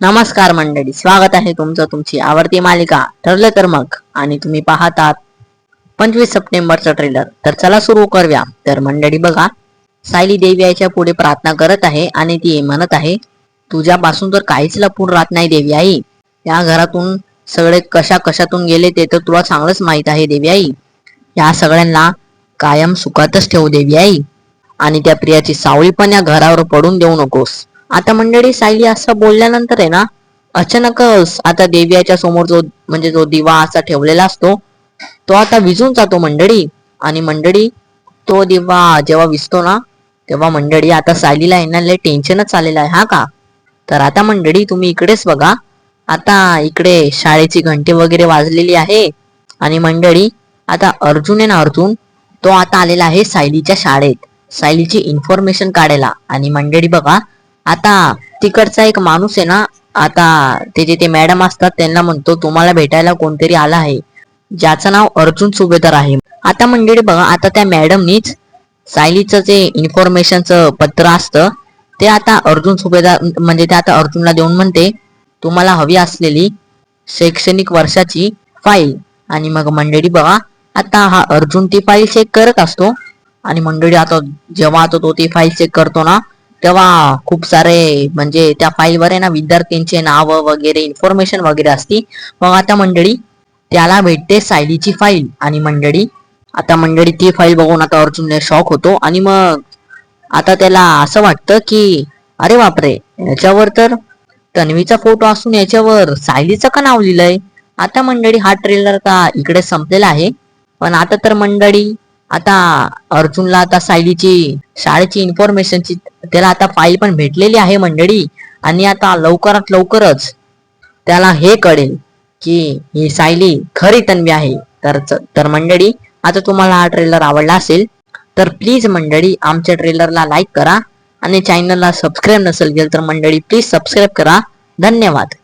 नमस्कार मंडळी स्वागत आहे तुमचं तुमची आवडती मालिका ठरलं तर मग आणि तुम्ही पाहतात पंचवीस सप्टेंबरचं ट्रेलर तर चला सुरू करूया. तर मंडळी बघा सायली देवी आईच्या पुढे प्रार्थना करत आहे आणि ती म्हणत आहे तुझ्यापासून तर काहीच लपून राहत नाही देवी आई. या घरातून सगळे कशा कशातून गेले ते तर तुला चांगलंच माहीत आहे देवी आई. या सगळ्यांना कायम सुखातच ठेवू देवी आई. आणि त्या प्रियाची सावळी पण या घरावर पडून देऊ नकोस. आता मंडळी सायली असं बोलल्यानंतर आहे ना अचानकच आता देवियाच्या समोर जो म्हणजे जो दिवा असा ठेवलेला असतो तो आता विजून जातो मंडळी. आणि मंडळी तो दिवा जेव्हा विसतो ना तेव्हा मंडळी आता सायलीला येणार लय टेन्शनच आलेलं आहे हा का? तर आता मंडळी तुम्ही इकडेच बघा. आता इकडे शाळेची घंटी वगैरे वाजलेली आहे. आणि मंडळी आता अर्जुन आहे ना अर्जुन तो आता आलेला आहे सायलीच्या शाळेत. सायलीची इन्फॉर्मेशन काढायला. आणि मंडळी बघा आता तिकडचा एक माणूस आहे ना आता ते जे ते मॅडम असतात त्यांना म्हणतो तुम्हाला भेटायला कोणतरी आला आहे. ज्याचं नाव अर्जुन सुभेदार आहे. आता मंडळी बघा आता त्या मॅडमनीच सायलीचं जे इन्फॉर्मेशनचं पत्र असतं ते आता अर्जुन सुभेदार म्हणजे ते आता अर्जुनला देऊन म्हणते तुम्हाला हवी असलेली शैक्षणिक वर्षाची फाईल आणि मग मंडळी बघा आता हा अर्जुन ती फाईल चेक करत असतो. आणि मंडळी आता जेव्हा आता तो ती फाईल चेक करतो ना तेव्हा खूप सारे म्हणजे त्या फाईलवर आहे ना विद्यार्थ्यांचे नाव वगैरे इन्फॉर्मेशन वगैरे असती. मग आता मंडळी त्याला भेटते सायलीची फाईल आणि मंडळी आता मंडळी ती फाईल बघून आता अर्जुनने शॉक होतो. आणि मग आता त्याला असं वाटतं की अरे बापरे याच्यावर तर तन्वीचा फोटो असून याच्यावर सायलीचं का नाव लिहिलंय? आता मंडळी हा ट्रेलर का इकडे संपलेला आहे? पण आता तर मंडळी आता अर्जुनला आता सायलीची शाळेची इन्फॉर्मेशनची त्याला आता फाईल पण भेटलेली आहे मंडळी. आणि आता लवकरात लवकरच त्याला हे कळेल की ही सायली खरी तन्वी आहे. तर तर मंडळी आता तुम्हाला हा ट्रेलर आवडला असेल तर प्लीज मंडळी आमच्या ट्रेलरला लाईक करा. आणि चॅनलला सबस्क्राईब नसेल केलं तर मंडळी प्लीज सबस्क्राईब करा. धन्यवाद.